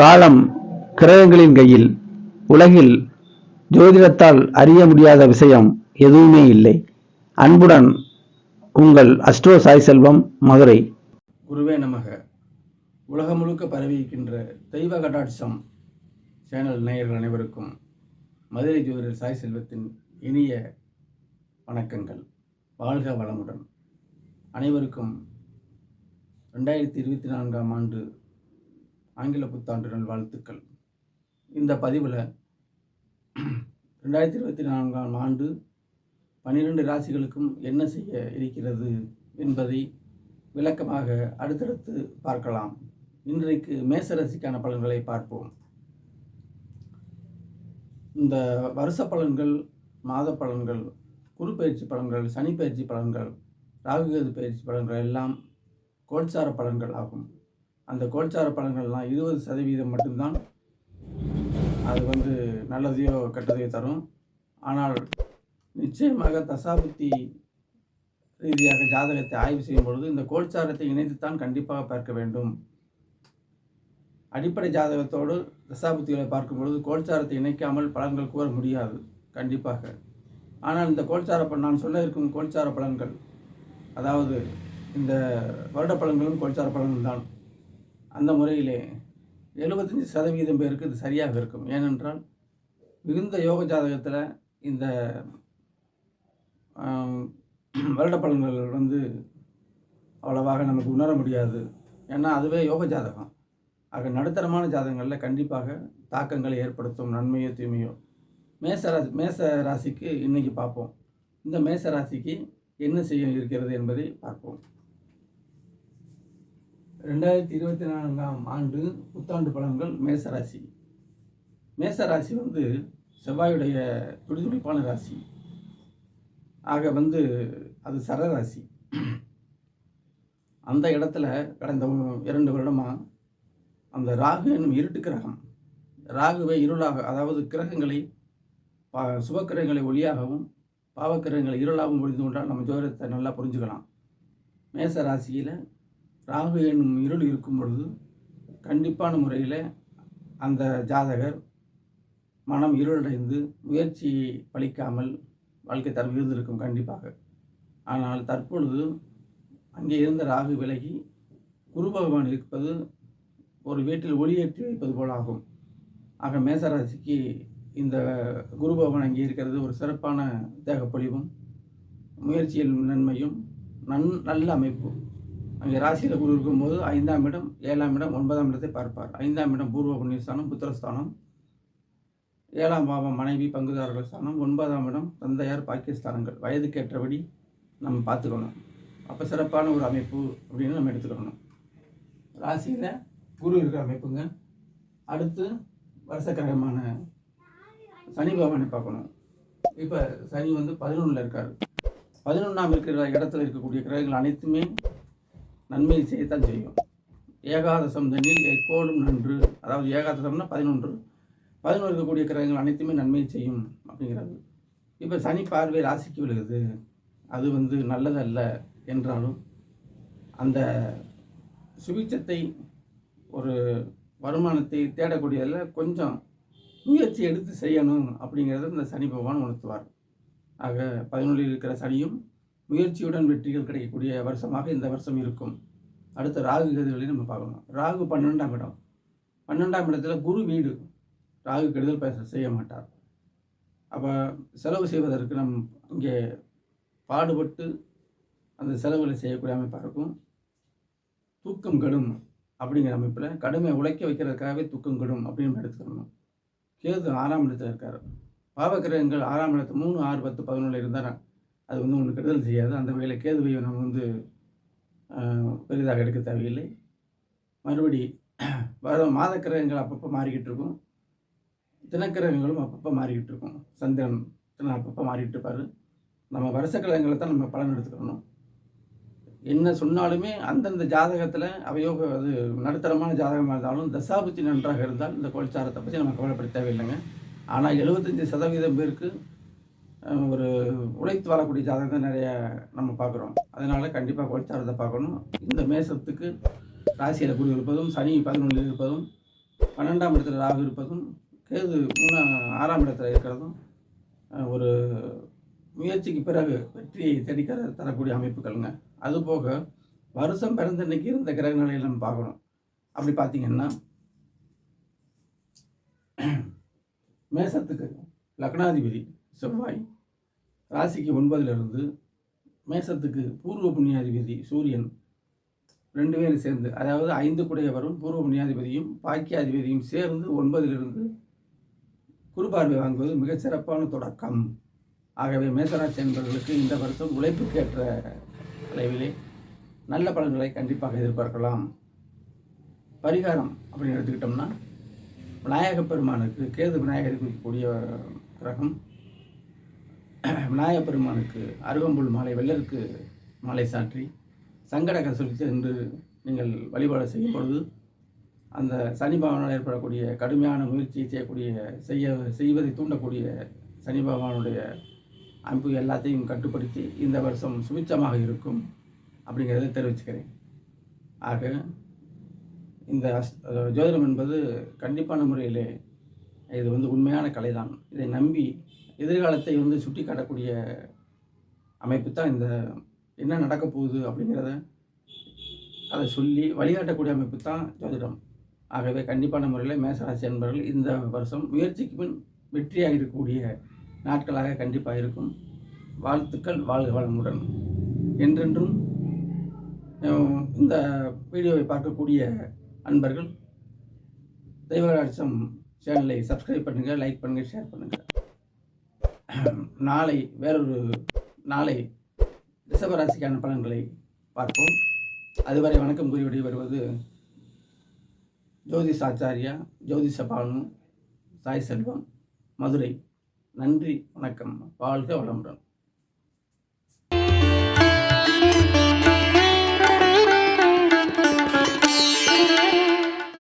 காலம் கிரகங்களின் கையில் உலகில் ஜோதிடத்தால் அறிய முடியாத விஷயம் எதுவுமே இல்லை. அன்புடன் உங்கள் அஸ்ட்ரோ சாய் செல்வம் மதுரை. குருவே நமக. உலகம் முழுக்க பரவியிருக்கின்ற தெய்வ கடாட்சம் சேனல் நேயர்கள் அனைவருக்கும் மதுரை ஜோதிடர் சாய் செல்வத்தின் இனிய வணக்கங்கள். வாழ்க வளமுடன். அனைவருக்கும் ரெண்டாயிரத்தி இருபத்தி நான்காம் ஆண்டு ஆங்கில புத்தாண்டு நல்வாழ்த்துக்கள் இந்த பதிவில் ரெண்டாயிரத்தி இருபத்தி நான்காம் ஆண்டு பன்னிரெண்டு ராசிகளுக்கும் என்ன செய்ய இருக்கிறது என்பதை விளக்கமாக அடுத்தடுத்து பார்க்கலாம். இன்றைக்கு மேச ராசிக்கான பலன்களை பார்ப்போம். இந்த வருஷ பலன்கள் மாத பலன்கள் குரு பயிற்சி பலன்கள் சனி பயிற்சி பலன்கள் ராகுகேது பயிற்சி பலன்கள் எல்லாம் கோல்சார பலன்கள் ஆகும். அந்த கோல்சார பழங்கள்லாம் இருபது சதவீதம் மட்டும்தான் அது வந்து நல்லதையோ கெட்டதையோ தரும். ஆனால் நிச்சயமாக தசாபுத்தி ரீதியாக ஜாதகத்தை ஆய்வு செய்யும் பொழுது இந்த கோல்சாரத்தை இணைத்துத்தான் கண்டிப்பாக பார்க்க வேண்டும். அடிப்படை ஜாதகத்தோடு தசாபுத்திகளை பார்க்கும் பொழுது கோல்சாரத்தை இணைக்காமல் பலன்கள் கூற முடியாது கண்டிப்பாக. ஆனால் இந்த கோல்சார நான் சொல்ல இருக்கும் கோல்சார பலன்கள் அதாவது இந்த வருட பலன்களும் கோல்சார பலன்கள் தான். அந்த முறையிலே எழுபத்தஞ்சி சதவீதம் பேருக்கு இது சரியாக இருக்கும். ஏனென்றால் மிகுந்த யோக ஜாதகத்தில் இந்த வருட பலன்கள் வந்து அவ்வளவாக நமக்கு உணர முடியாது. ஏன்னா அதுவே யோக ஜாதகம். ஆக நடுத்தரமான ஜாதகங்களில் கண்டிப்பாக தாக்கங்களை ஏற்படுத்தும் நன்மையோ தீமையோ. மேச ராசி மேச ராசிக்கு இன்றைக்கி பார்ப்போம். இந்த மேச ராசிக்கு என்ன செய்ய இருக்கிறது என்பதை பார்ப்போம். ரெண்டாயிரத்தி இருபத்தி நான்காம் ஆண்டு புத்தாண்டு பலன்கள் மேச ராசி மேச ராசி வந்து செவ்வாயுடைய துடிதுடிப்பான ராசி. ஆக வந்து அது சரராசி. அந்த இடத்துல கடந்த இரண்டு வருடமாக அந்த ராகு என்னும் இருட்டு கிரகம் ராகுவை இருளாக அதாவது கிரகங்களை பா சுபக்கிரகங்களை ஒளியாகவும் பாவக்கிரகங்களை இருளாகவும் புரிந்து கொண்டால் நம்ம ஜோதிடத்தை நல்லா புரிஞ்சுக்கலாம். மேச ராசியில் ராகு என்னும் இருள் இருக்கும் பொழுது கண்டிப்பான முறையில் அந்த ஜாதகர் மனம் இருளடைந்து முயற்சி பலிக்காமல் வாழ்க்கை தரம் இருந்திருக்கும் கண்டிப்பாக. ஆனால் தற்பொழுது அங்கே இருந்த ராகு விலகி குரு பகவான் இருப்பது ஒரு வீட்டில் ஒளியேற்றி வைப்பது போலாகும். ஆக மேசராசிக்கு இந்த குரு பகவான் அங்கே இருக்கிறது ஒரு சிறப்பான தேகப்பொழிவும் முயற்சியில் நன்மையும் நன் நல்ல அமைப்பு அங்கே ராசியில் குரு இருக்கும்போது ஐந்தாம் இடம் ஏழாம் இடம் ஒன்பதாம் இடத்தை பார்ப்பார். ஐந்தாம் இடம் பூர்வ புண்ணியஸ்தானம் புத்திரஸ்தானம். ஏழாம் பாவம் மனைவி பங்குதாரர்கள் ஸ்தானம். ஒன்பதாம் இடம் தந்தையார் பாக்கியஸ்தானங்கள். வயதுக்கேற்றபடி நம்ம பார்த்துக்கணும். அப்போ சிறப்பான ஒரு அமைப்பு அப்படின்னு நம்ம எடுத்துக்கணும். ராசியில் குரு இருக்கிற அமைப்புங்க. அடுத்து வருஷக்கிரகமான சனி பகவானை பார்க்கணும். இப்போ சனி வந்து பதினொன்றில் இருக்கார். பதினொன்றாம் இருக்கிற இடத்துல இருக்கக்கூடிய கிரகங்கள் அனைத்துமே நன்மை செய்யத்தான் செய்யும். ஏகாதசம் தண்ணில் எக்கோடும் நன்று. அதாவது ஏகாதசம்னா பதினொன்று. பதினொன்று இருக்கக்கூடிய கிரகங்கள் அனைத்துமே நன்மை செய்யும் அப்படிங்கிறது. இப்போ சனி பார்வை ராசிக்கு விழுகுது அது வந்து நல்லதல்ல என்றாலும் அந்த சுபிச்சத்தை ஒரு வருமானத்தை தேடக்கூடியதில் கொஞ்சம் முயற்சி எடுத்து செய்யணும் அப்படிங்கிறத இந்த சனி பகவான் உணர்த்துவார். ஆக பதினொன்றில் இருக்கிற சனியும் முயற்சியுடன் வெற்றிகள் கிடைக்கக்கூடிய வருஷமாக இந்த வருஷம் இருக்கும். அடுத்த ராகு கதிர்களையும் நம்ம பார்க்கணும். ராகு பன்னெண்டாம் இடம். பன்னெண்டாம் இடத்துல குரு வீடு. ராகு கெடுதல் பேச செய்ய மாட்டார். அப்போ செலவு செய்வதற்கு நம் இங்கே பாடுபட்டு அந்த செலவுகளை செய்யக்கூடிய அமைப்பாக இருக்கும். தூக்கம் கடும் அப்படிங்கிற அமைப்பில் கடுமையை உழைக்க வைக்கிறதுக்காகவே தூக்கம் கடும் அப்படின்னு எடுத்துக்கணும். கேது ஆறாம் இடத்துல இருக்கார். பாவக்கிரகங்கள் ஆறாம் இடத்து மூணு ஆறு பத்து பதினொன்று இருந்தால் அது வந்து ஒன்று கெடுதல் செய்யாது. அந்த வகையில் கேதுவை நம்ம வந்து பெரிதாக எடுக்க தேவையில்லை. மறுபடி வர மாதக்கிரகங்கள் அப்பப்போ மாறிக்கிட்டு இருக்கும். தினக்கிரகங்களும் அப்பப்போ மாறிக்கிட்டு இருக்கும். சந்திரன் தினம் அப்பப்போ மாறிக்கிட்டு இருப்பார். நம்ம வருஷ கிரகங்களை தான் நம்ம பலன் எடுத்துக்கணும். என்ன சொன்னாலுமே அந்தந்த ஜாதகத்தில் அவையோ அது நடுத்தரமான ஜாதகமாக இருந்தாலும் தசாபுத்தி நன்றாக இருந்தால் இந்த கோல்சாரத்தை பற்றி நம்ம கவலைப்பட தேவையில்லைங்க. ஆனால் எழுபத்தஞ்சி சதவீதம் பேருக்கு ஒரு உழைத்து வரக்கூடிய ஜாதகத்தை நிறைய நம்ம பார்க்குறோம். அதனால் கண்டிப்பாக கோல்சாரத்தை பார்க்கணும். இந்த மேசத்துக்கு ராசியில் குடி இருப்பதும் சனி பதினொன்றில் இருப்பதும் பன்னெண்டாம் இடத்துல ராகு இருப்பதும் கேது மூணா ஆறாம் இடத்துல இருக்கிறதும் ஒரு முயற்சிக்கு பிறகு வெற்றியை தேடிக்கிற தரக்கூடிய அமைப்புகள்ங்க. அதுபோக வருஷம் பிறந்த இன்னைக்கு இருந்த கிரக நிலையில் நம்ம பார்க்கணும். அப்படி பார்த்தீங்கன்னா மேசத்துக்கு லக்னாதிபதி செவ்வாய். ராசிக்கு ஒன்பதிலிருந்து மேசத்துக்கு பூர்வ புண்ணியாதிபதி சூரியன் ரெண்டு பேரும் சேர்ந்து அதாவது ஐந்து குடையவரும் பூர்வ புண்ணியாதிபதியும் பாக்கியாதிபதியும் சேர்ந்து ஒன்பதிலிருந்து குருபார்வை வாங்குவது மிகச் சிறப்பான தொடக்கம். ஆகவே மேசராசி என்பவர்களுக்கு இந்த வருஷம் உழைப்புக்கேற்ற அளவிலே நல்ல பலன்களை கண்டிப்பாக எதிர்பார்க்கலாம். பரிகாரம் அப்படின்னு எடுத்துக்கிட்டோம்னா விநாயகப் பெருமானுக்கு கேது விநாயகர் குறிக்கக்கூடிய கிரகம் விநாயகப் பெருமானுக்கு அருகம்புல் மாலை வெள்ளருக்கு மாலை சாற்றி சங்கடக சொல்லி என்று நீங்கள் வழிபாடு செய்யும் பொழுது அந்த சனி பகவானால் ஏற்படக்கூடிய கடுமையான முயற்சியை செய்யக்கூடிய செய்ய செய்வதை தூண்டக்கூடிய சனி பகவானுடைய அமைப்பு எல்லாத்தையும் கட்டுப்படுத்தி இந்த வருஷம் சுபிச்சமாக இருக்கும் அப்படிங்கிறத தெரிவிச்சுக்கிறேன். ஆக இந்த ஜோதிடம் என்பது கண்டிப்பான முறையிலே இது வந்து உண்மையான கலை தான் இதை நம்பி எதிர்காலத்தை வந்து சுட்டி காட்டக்கூடிய அமைப்பு தான் இந்த என்ன நடக்க போகுது அப்படிங்கிறத அதை சொல்லி வழிகாட்டக்கூடிய அமைப்பு தான் ஜோதிடம். ஆகவே கண்டிப்பான முறையில் மேசராசி என்பவர்கள் இந்த வருஷம் முயற்சிக்கு பின் வெற்றியாக இருக்கக்கூடிய நாட்களாக கண்டிப்பாக இருக்கும். வாழ்த்துக்கள் வாழ்க வளமுடன். என்றென்றும் இந்த வீடியோவை பார்க்கக்கூடிய அன்பர்கள் தெய்வராட்சம் சேனலை சப்ஸ்கிரைப் பண்ணுங்கள் லைக் பண்ணுங்கள் ஷேர் பண்ணுங்கள் நாளை வேறொரு நாளை ரிஷபராசிக்கான பலன்களை பார்ப்போம். அதுவரை வணக்கம் கூறி வருவது ஜோதிஷ் ஆச்சாரியா ஜோதிஷ பானு சாய் செல்வம் மதுரை. நன்றி வணக்கம். வாழ்க வளமுடன்.